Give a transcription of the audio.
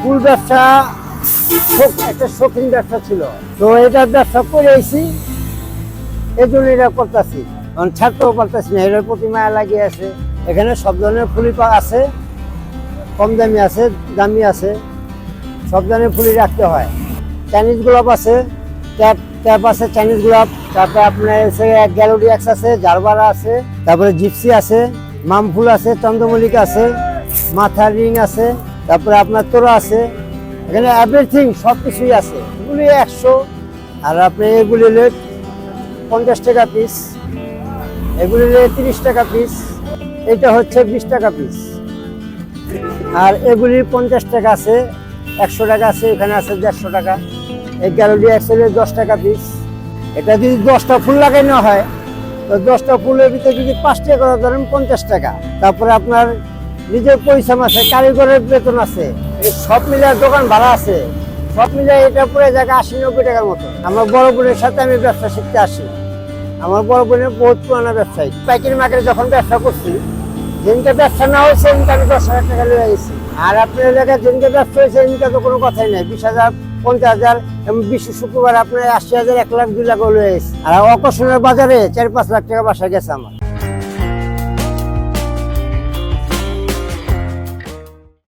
ফুল ব্যবসা একটা শৌখিন ব্যবসা ছিল। তো এটার ব্যবসা করে আইছি এই জন্য এটা করতেছি। কারণ ছাড়তেও পারতেছি না, এটার প্রতি মায়া লাগিয়ে আছে। এখানে সব ধরনের ফুলি আছে, কম দামি আছে দামি আছে, সব ধরনের ফুলি রাখতে হয়। চাইনিজ গোলাপ আছে, ট্যাপ ট্যাপ আছে চাইনিজ গোলাপ। তারপরে আপনার হচ্ছে গ্যালোডি এক্স আছে, জারবারা আছে, তারপরে জিপসি আছে মাম ফুল আছে, চন্দ্রমল্লিকা আছে, মাথার রিং আছে তারপরে আপনার তোরা আছে, এখানে এভরিথিং সব কিছুই আছে। এগুলি একশো, আর আপনি এগুলি হলে পঞ্চাশ টাকা পিস এগুলি হলে তিরিশ টাকা পিস এটা হচ্ছে বিশ টাকা পিস আর এগুলি পঞ্চাশ টাকা আছে, একশো টাকা আছে, এখানে আছে দেড়শো টাকা। এই গ্যালোডি এক্সেলে দশ টাকা পিস এটা যদি দশটা ফুল লাগানো হয়, তো দশটা ফুলের ভিতরে যদি পাঁচ টাকা করে ধরেন পঞ্চাশ টাকা। তারপরে আপনার নিজের পরিশ্রম আছে কারিগরের বেতন আছে সব মিলে দোকান ভাড়া আছে। সব মিলে এটা পুরো জায়গা আশি নব্বই টাকার মতো। আমার বড় বোনের সাথে আমি ব্যবসা শিখতে আসি। আমার বড় বোনের বহুত পুরানো ব্যবসায়ী। পাইকারি মার্কেটে যখন ব্যবসা করছি, যেদিনকে ব্যবসা না হয়েছে, সেদিনকে আমি দশ হাজার টাকা লিয়ে গেছি। আর আপনার এলাকায় যেদিনকে ব্যবসা হয়েছে, সেদিনকে তো কোনো কথাই নাই। বিশ হাজার, পঞ্চাশ হাজার, এবং বিশ্ব শুক্রবার আপনার আশি হাজার, এক লাখ, দুই লাখ লয়ে গেছে। আর অকর্ষণের বাজারে চার পাঁচ লাখ টাকা বাসা গেছে আমার।